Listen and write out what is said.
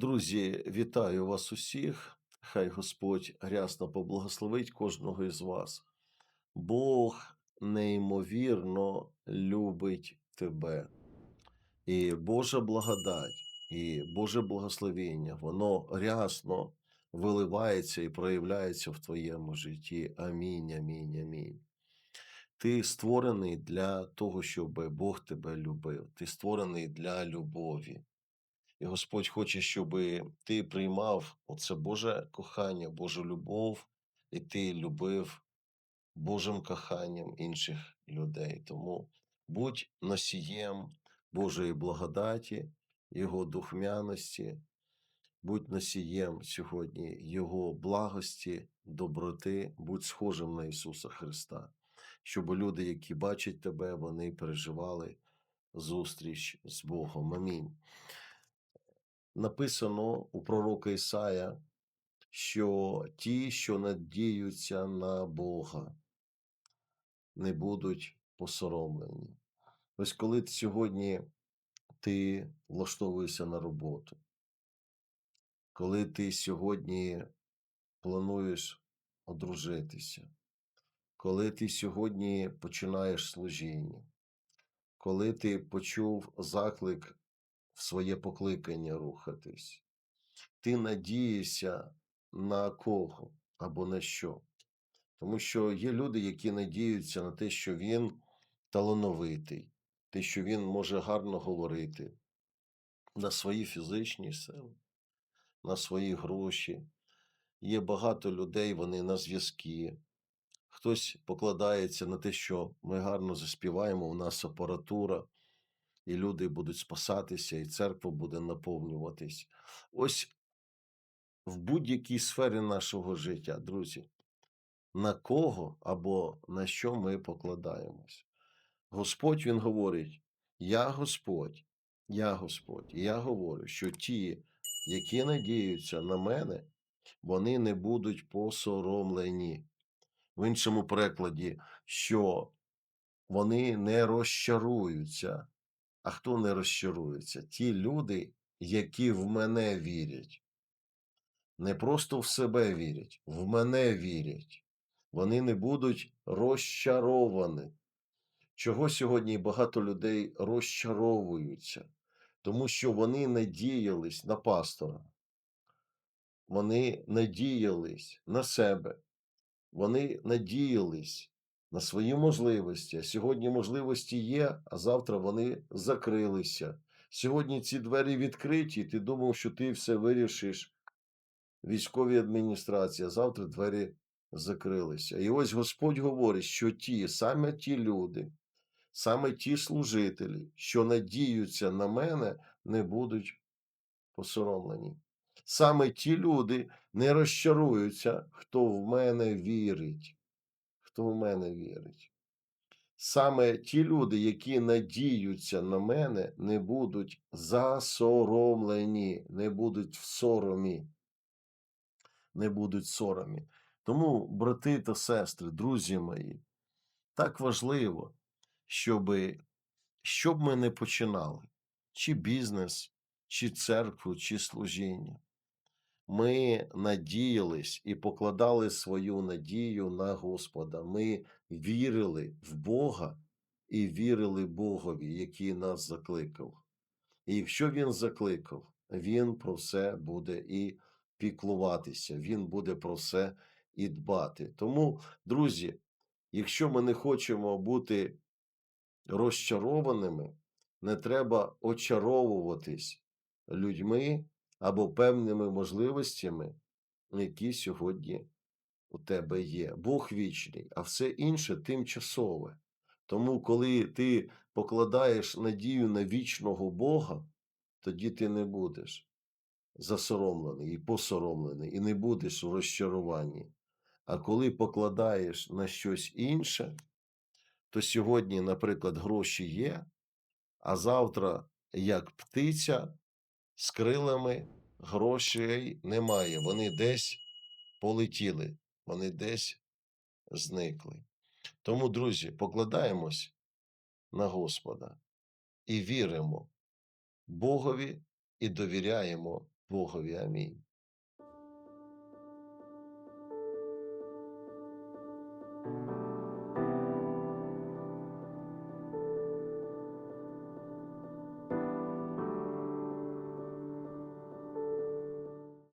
Друзі, вітаю вас усіх. Хай Господь рясно поблагословить кожного із вас. Бог неймовірно любить тебе. І Божа благодать, і Боже благословення, воно рясно виливається і проявляється в твоєму житті. Амінь, амінь, амінь. Ти створений для того, щоб Бог тебе любив. Ти створений для любові. І Господь хоче, щоб ти приймав оце Боже кохання, Божу любов, і ти любив Божим коханням інших людей. Тому будь носієм Божої благодаті, Його духмяності, будь носієм сьогодні Його благості, доброти, будь схожим на Ісуса Христа, щоб люди, які бачать тебе, вони переживали зустріч з Богом. Амінь написано у пророка Ісая, що ті, що надіються на Бога, не будуть посоромлені. Ось коли сьогодні ти влаштовуєшся на роботу, коли ти сьогодні плануєш одружитися, коли ти сьогодні починаєш служіння, коли ти почув заклик в своє покликання рухатись, ти надієшся на кого або на що. Тому що є люди, які надіються на те, що він талановитий, те, що він може гарно говорити, на свої фізичні сили, на свої гроші. Є багато людей, вони на зв'язки. Хтось покладається на те, що ми гарно заспіваємо, у нас апаратура, і люди будуть спасатися, і церква буде наповнюватись. Ось в будь-якій сфері нашого життя, друзі, на кого або на що ми покладаємось. Господь Він говорить: Я Господь, я Господь, і я говорю, що ті, які надіються на мене, вони не будуть посоромлені. В іншому перекладі, що вони не розчаруються. А хто не розчарується? Ті люди, які в мене вірять. Не просто в себе вірять, в мене вірять. Вони не будуть розчаровані. Чого сьогодні багато людей розчаровуються, тому що вони надіялись на пастора, вони надіялись на себе, вони надіялись на свої можливості. А сьогодні можливості є, а завтра вони закрилися. Сьогодні ці двері відкриті, ти думав, що ти все вирішиш військовій адміністрації, а завтра двері закрилися. І ось Господь говорить, що ті, саме ті люди, саме ті служителі, що надіються на мене, не будуть посоромлені. Саме ті люди не розчаруються, хто в мене вірить. Хто в мене вірить. Саме ті люди, які надіються на мене, не будуть засоромлені, не будуть в соромі. Не будуть соромі. Тому, брати та сестри, друзі мої, так важливо, щоб, щоб ми не починали, чи бізнес, чи церкву, чи служіння. Ми надіялись і покладали свою надію на Господа. Ми вірили в Бога і вірили Богові, який нас закликав. І якщо Він закликав, Він про все буде і піклуватися, Він буде про все і дбати. Тому, друзі, якщо ми не хочемо бути розчарованими, не треба очаровуватись людьми або певними можливостями, які сьогодні у тебе є. Бог вічний, а все інше тимчасове. Тому, коли ти покладаєш надію на вічного Бога, тоді ти не будеш засоромлений і посоромлений, і не будеш в розчаруванні. А коли покладаєш на щось інше, то сьогодні, наприклад, гроші є, а завтра, як птиця, з крилами грошей немає. Вони десь полетіли, вони десь зникли. Тому, друзі, покладаємось на Господа і віримо Богові і довіряємо Богові. Амінь.